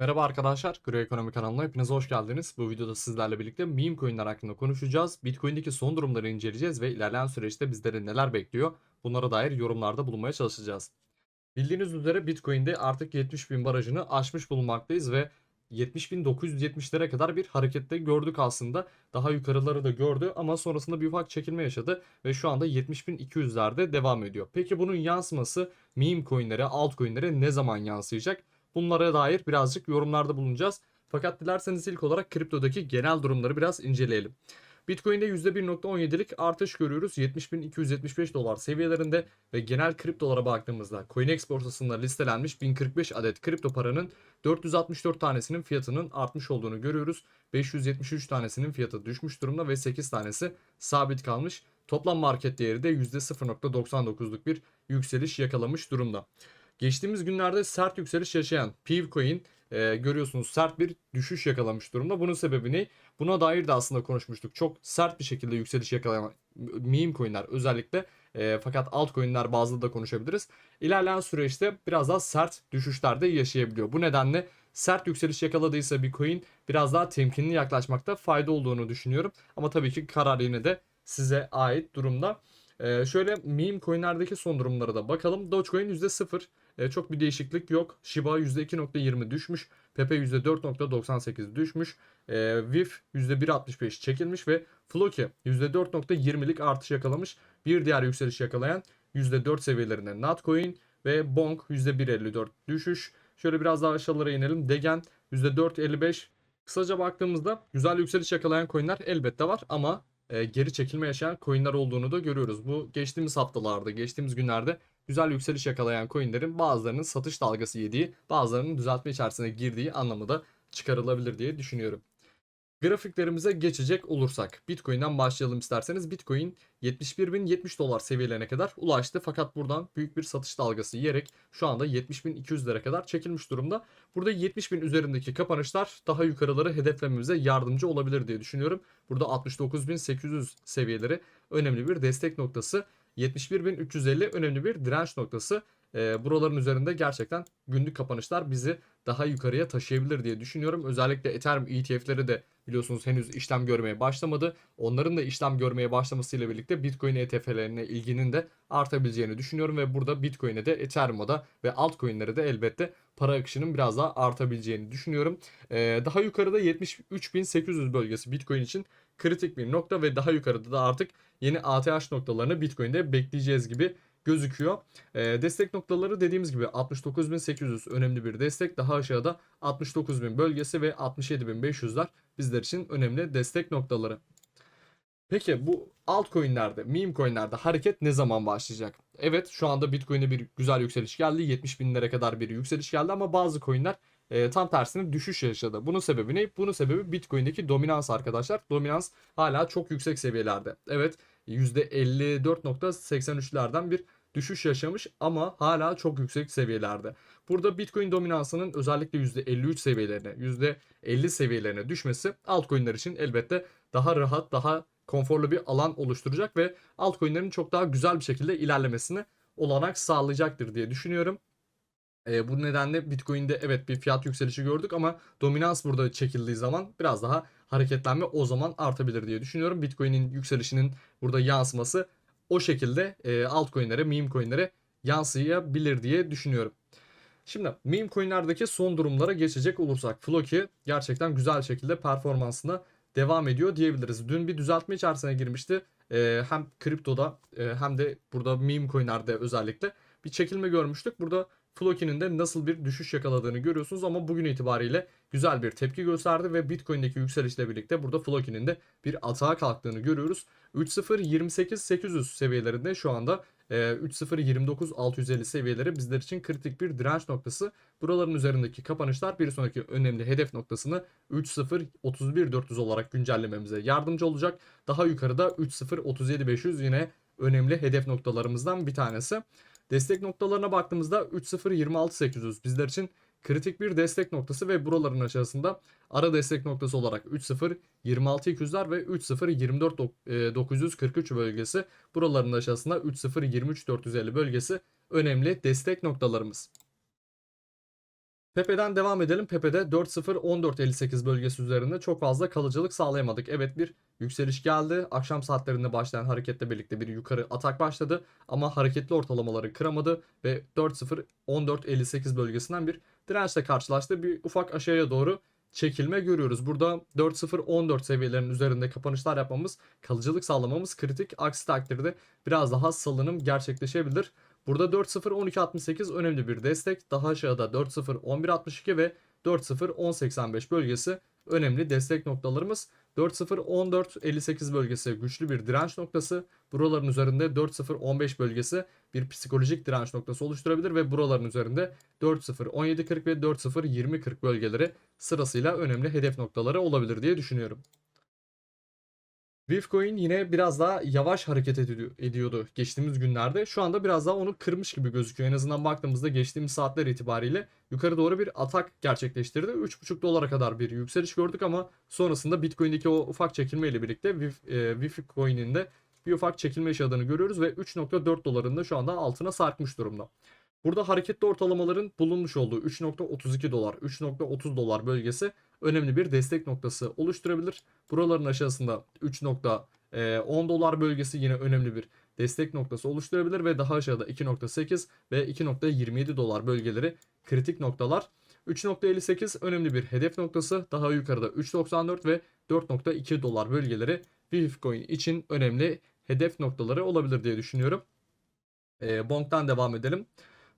Merhaba arkadaşlar, Gro Ekonomi kanalına hepiniz hoş geldiniz. Bu videoda sizlerle birlikte meme coinler hakkında konuşacağız. Bitcoin'deki son durumları inceleyeceğiz ve ilerleyen süreçte bizleri neler bekliyor bunlara dair yorumlarda bulunmaya çalışacağız. Bildiğiniz üzere Bitcoin'de artık 70.000 barajını aşmış bulunmaktayız ve 70.970'lere kadar bir harekette gördük aslında. Daha yukarıları da gördü ama sonrasında bir ufak çekilme yaşadı ve şu anda 70.200'lerde devam ediyor. Peki bunun yansıması meme coinlere, altcoinlere ne zaman yansıyacak? Bunlara dair birazcık yorumlarda bulunacağız. Fakat dilerseniz ilk olarak kriptodaki genel durumları biraz inceleyelim. Bitcoin'de %1.17'lik artış görüyoruz. 70.275 dolar seviyelerinde ve genel kriptolara baktığımızda CoinEx borsasında listelenmiş 1045 adet kripto paranın 464 tanesinin fiyatının artmış olduğunu görüyoruz. 573 tanesinin fiyatı düşmüş durumda ve 8 tanesi sabit kalmış. Toplam market değeri de %0.99'luk bir yükseliş yakalamış durumda. Geçtiğimiz günlerde sert yükseliş yaşayan Pivcoin e, görüyorsunuz sert bir düşüş yakalamış durumda. Bunun sebebi ne? Buna dair de aslında konuşmuştuk. Çok sert bir şekilde yükseliş yakalayan meme coinler özellikle e, fakat altcoin'ler bazlı da konuşabiliriz. İlerleyen süreçte biraz daha sert düşüşler de yaşayabiliyor. Bu nedenle sert yükseliş yakaladıysa bir coin biraz daha temkinli yaklaşmakta fayda olduğunu düşünüyorum. Ama tabii ki karar yine de size ait durumda. Ee, şöyle meme coinlerdeki son durumlara da bakalım. Dogecoin %0. Ee, çok bir değişiklik yok. Shiba %2.20 düşmüş. Pepe %4.98 düşmüş. Ee, VIF %1.65 çekilmiş ve Floki %4.20'lik artış yakalamış. Bir diğer yükseliş yakalayan %4 seviyelerinde Notcoin ve Bonk %1.54 düşüş. Şöyle biraz daha aşağılara inelim. Degen %4.55 Kısaca baktığımızda güzel yükseliş yakalayan coinler elbette var ama e, geri çekilme yaşayan coinler olduğunu da görüyoruz. Bu geçtiğimiz haftalarda, geçtiğimiz günlerde güzel yükseliş yakalayan coinlerin bazılarının satış dalgası yediği, bazılarının düzeltme içerisine girdiği anlamı da çıkarılabilir diye düşünüyorum. Grafiklerimize geçecek olursak Bitcoin'den başlayalım isterseniz. Bitcoin 71.070 dolar seviyelerine kadar ulaştı. Fakat buradan büyük bir satış dalgası yiyerek şu anda 70.200'lere kadar çekilmiş durumda. Burada 70.000 üzerindeki kapanışlar daha yukarıları hedeflememize yardımcı olabilir diye düşünüyorum. Burada 69.800 seviyeleri önemli bir destek noktası. 71.350 önemli bir direnç noktası. E, buraların üzerinde gerçekten günlük kapanışlar bizi daha yukarıya taşıyabilir diye düşünüyorum. Özellikle Ethereum ETF'leri de biliyorsunuz henüz işlem görmeye başlamadı. Onların da işlem görmeye başlamasıyla birlikte Bitcoin ETF'lerine ilginin de artabileceğini düşünüyorum ve burada Bitcoin'e de Ethereum'a da ve altcoin'lere de elbette para akışının biraz daha artabileceğini düşünüyorum. Ee, daha yukarıda 73.800 bölgesi Bitcoin için kritik bir nokta ve daha yukarıda da artık yeni ATH noktalarını Bitcoin'de bekleyeceğiz gibi gözüküyor. E, destek noktaları dediğimiz gibi 69.800 önemli bir destek. Daha aşağıda 69.000 bölgesi ve 67.500'ler bizler için önemli destek noktaları. Peki bu altcoin'lerde, meme coin'lerde hareket ne zaman başlayacak? Evet şu anda Bitcoin'e bir güzel yükseliş geldi. 70 binlere kadar bir yükseliş geldi ama bazı coin'ler e, tam tersine düşüş yaşadı. Bunun sebebi ne? Bunun sebebi Bitcoin'deki dominans arkadaşlar. Dominans hala çok yüksek seviyelerde. Evet %54.83'lerden bir düşüş yaşamış ama hala çok yüksek seviyelerde. Burada Bitcoin dominansının özellikle %53 seviyelerine, %50 seviyelerine düşmesi altcoin'ler için elbette daha rahat, daha konforlu bir alan oluşturacak ve altcoin'lerin çok daha güzel bir şekilde ilerlemesini olanak sağlayacaktır diye düşünüyorum. E, bu nedenle Bitcoin'de evet bir fiyat yükselişi gördük ama dominans burada çekildiği zaman biraz daha hareketlenme o zaman artabilir diye düşünüyorum. Bitcoin'in yükselişinin burada yansıması o şekilde e, altcoin'lere, meme coin'lere yansıyabilir diye düşünüyorum. Şimdi meme coin'lerdeki son durumlara geçecek olursak Floki gerçekten güzel şekilde performansına devam ediyor diyebiliriz. Dün bir düzeltme içerisine girmişti. E, hem kriptoda e, hem de burada meme coin'lerde özellikle bir çekilme görmüştük. Burada Floki'nin de nasıl bir düşüş yakaladığını görüyorsunuz ama bugün itibariyle güzel bir tepki gösterdi ve Bitcoin'deki yükselişle birlikte burada Floki'nin de bir atağa kalktığını görüyoruz. 3.0.28.800 seviyelerinde şu anda 3.0.29.650 seviyeleri bizler için kritik bir direnç noktası. Buraların üzerindeki kapanışlar bir sonraki önemli hedef noktasını 3.0.31.400 olarak güncellememize yardımcı olacak. Daha yukarıda 3.0.37.500 yine önemli hedef noktalarımızdan bir tanesi. Destek noktalarına baktığımızda 3.0.26.800 bizler için kritik bir destek noktası ve buraların aşağısında ara destek noktası olarak 3.0.26.200'ler ve 3.0.24.943 bölgesi buraların aşağısında 3.0.23.450 bölgesi önemli destek noktalarımız. Pepe'den devam edelim. Pepe'de 4.0-14.58 bölgesi üzerinde çok fazla kalıcılık sağlayamadık. Evet bir yükseliş geldi. Akşam saatlerinde başlayan hareketle birlikte bir yukarı atak başladı. Ama hareketli ortalamaları kıramadı ve 4.0-14.58 bölgesinden bir dirençle karşılaştı. Bir ufak aşağıya doğru çekilme görüyoruz. Burada 4.0-14 seviyelerinin üzerinde kapanışlar yapmamız, kalıcılık sağlamamız kritik. Aksi takdirde biraz daha salınım gerçekleşebilir. Burada 4.0-12.68 önemli bir destek. Daha aşağıda 4.0-11.62 ve 4.0-10.85 bölgesi önemli destek noktalarımız. 4.0-14.58 bölgesi güçlü bir direnç noktası. Buraların üzerinde 4.0-15 bölgesi bir psikolojik direnç noktası oluşturabilir ve buraların üzerinde 4.0-17.40 ve 4.0-20.40 bölgeleri sırasıyla önemli hedef noktaları olabilir diye düşünüyorum. Bitcoin yine biraz daha yavaş hareket ediyor- ediyordu geçtiğimiz günlerde. Şu anda biraz daha onu kırmış gibi gözüküyor. En azından baktığımızda geçtiğimiz saatler itibariyle yukarı doğru bir atak gerçekleştirdi. 3.5 dolara kadar bir yükseliş gördük ama sonrasında Bitcoin'deki o ufak çekilme ile birlikte VIF, e, Bitcoin'in de bir ufak çekilme yaşadığını görüyoruz ve 3.4 dolarında şu anda altına sarkmış durumda. Burada hareketli ortalamaların bulunmuş olduğu 3.32 dolar, 3.30 dolar bölgesi önemli bir destek noktası oluşturabilir. Buraların aşağısında 3.10 dolar bölgesi yine önemli bir destek noktası oluşturabilir ve daha aşağıda 2.8 ve 2.27 dolar bölgeleri kritik noktalar. 3.58 önemli bir hedef noktası. Daha yukarıda 3.94 ve 4.2 dolar bölgeleri Bitcoin için önemli hedef noktaları olabilir diye düşünüyorum. E, Bonk'tan devam edelim.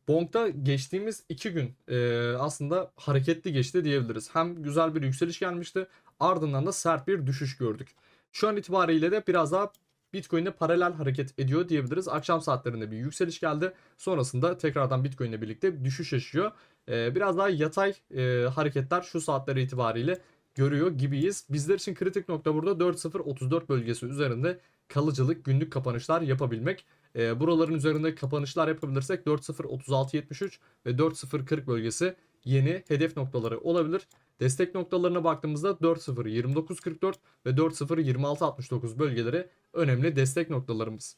Bonk'ta geçtiğimiz iki gün e, aslında hareketli geçti diyebiliriz. Hem güzel bir yükseliş gelmişti ardından da sert bir düşüş gördük. Şu an itibariyle de biraz daha Bitcoin'e paralel hareket ediyor diyebiliriz. Akşam saatlerinde bir yükseliş geldi. Sonrasında tekrardan Bitcoin'le birlikte düşüş yaşıyor. E, biraz daha yatay e, hareketler şu saatler itibariyle görüyor gibiyiz. Bizler için kritik nokta burada 4.034 bölgesi üzerinde kalıcılık günlük kapanışlar yapabilmek. E, buraların üzerinde kapanışlar yapabilirsek 4.036.73 ve 4.040 bölgesi yeni hedef noktaları olabilir. Destek noktalarına baktığımızda 4.029.44 ve 4.026.69 bölgeleri önemli destek noktalarımız.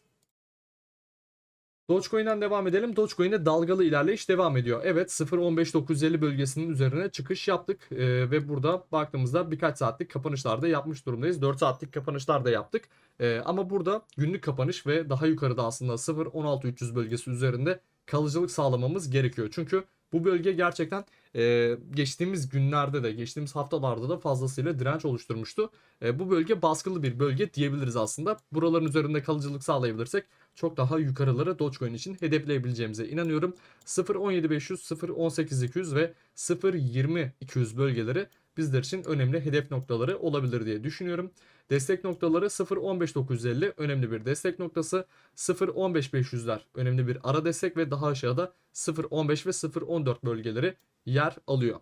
Dogecoin'den devam edelim. Dogecoin'de dalgalı ilerleyiş devam ediyor. Evet 0.15950 bölgesinin üzerine çıkış yaptık ee, ve burada baktığımızda birkaç saatlik kapanışlarda yapmış durumdayız. 4 saatlik kapanışlar da yaptık. Ee, ama burada günlük kapanış ve daha yukarıda aslında 0.16300 bölgesi üzerinde kalıcılık sağlamamız gerekiyor. Çünkü bu bölge gerçekten e, geçtiğimiz günlerde de geçtiğimiz haftalarda da fazlasıyla direnç oluşturmuştu. E, bu bölge baskılı bir bölge diyebiliriz aslında. Buraların üzerinde kalıcılık sağlayabilirsek çok daha yukarıları Dogecoin için hedefleyebileceğimize inanıyorum. 0.17500, 0.18200 ve 0.20200 bölgeleri bizler için önemli hedef noktaları olabilir diye düşünüyorum. Destek noktaları 0.15950 önemli bir destek noktası. 0.15500'ler önemli bir ara destek ve daha aşağıda 0.15 ve 0.14 bölgeleri yer alıyor.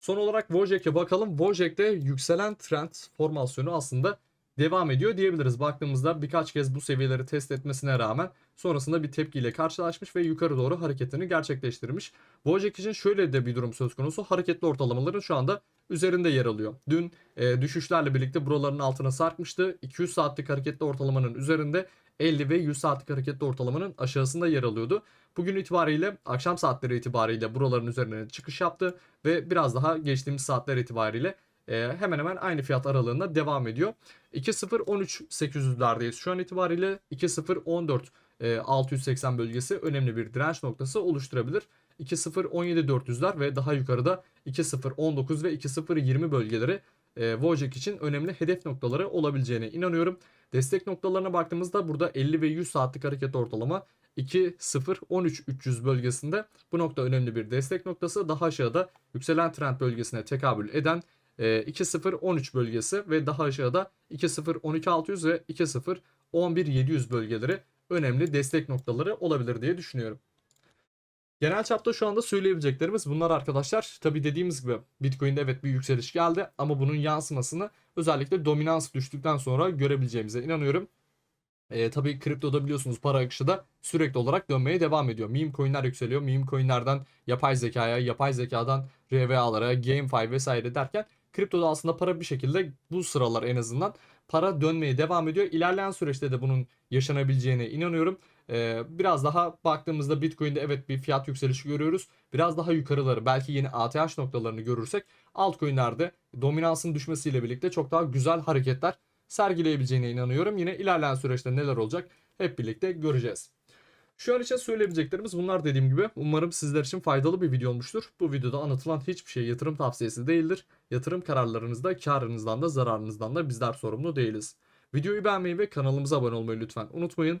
Son olarak Wojciech'e bakalım. Wojciech'te yükselen trend formasyonu aslında devam ediyor diyebiliriz. Baktığımızda birkaç kez bu seviyeleri test etmesine rağmen sonrasında bir tepkiyle karşılaşmış ve yukarı doğru hareketini gerçekleştirmiş. Wojciech için şöyle de bir durum söz konusu. Hareketli ortalamaların şu anda üzerinde yer alıyor. Dün e, düşüşlerle birlikte buraların altına sarkmıştı. 200 saatlik hareketli ortalamanın üzerinde 50 ve 100 saatlik hareketli ortalamanın aşağısında yer alıyordu. Bugün itibariyle akşam saatleri itibariyle buraların üzerine çıkış yaptı ve biraz daha geçtiğimiz saatler itibariyle e, hemen hemen aynı fiyat aralığında devam ediyor. 2.013.800'lerdeyiz şu an itibariyle 2.014 e, 680 bölgesi önemli bir direnç noktası oluşturabilir. 2.017.400'ler ve daha yukarıda 2.019 ve 2.020 bölgeleri e, Wojciech için önemli hedef noktaları olabileceğine inanıyorum. Destek noktalarına baktığımızda burada 50 ve 100 saatlik hareket ortalama 2.013.300 bölgesinde bu nokta önemli bir destek noktası. Daha aşağıda yükselen trend bölgesine tekabül eden 2.013 bölgesi ve daha aşağıda 2.012.600 ve 2.011.700 bölgeleri önemli destek noktaları olabilir diye düşünüyorum. Genel çapta şu anda söyleyebileceklerimiz bunlar arkadaşlar. Tabi dediğimiz gibi Bitcoin'de evet bir yükseliş geldi ama bunun yansımasını özellikle dominans düştükten sonra görebileceğimize inanıyorum. E, tabii kriptoda biliyorsunuz para akışı da sürekli olarak dönmeye devam ediyor. Meme coinler yükseliyor. Meme coinlerden yapay zekaya, yapay zekadan RVA'lara, GameFi vesaire derken kriptoda aslında para bir şekilde bu sıralar en azından para dönmeye devam ediyor. İlerleyen süreçte de bunun yaşanabileceğine inanıyorum. Ee, biraz daha baktığımızda Bitcoin'de evet bir fiyat yükselişi görüyoruz. Biraz daha yukarıları belki yeni ATH noktalarını görürsek altcoin'lerde dominansın düşmesiyle birlikte çok daha güzel hareketler sergileyebileceğine inanıyorum. Yine ilerleyen süreçte neler olacak hep birlikte göreceğiz. Şu an için söyleyebileceklerimiz bunlar dediğim gibi. Umarım sizler için faydalı bir video olmuştur. Bu videoda anlatılan hiçbir şey yatırım tavsiyesi değildir. Yatırım kararlarınızda karınızdan da zararınızdan da bizler sorumlu değiliz. Videoyu beğenmeyi ve kanalımıza abone olmayı lütfen unutmayın.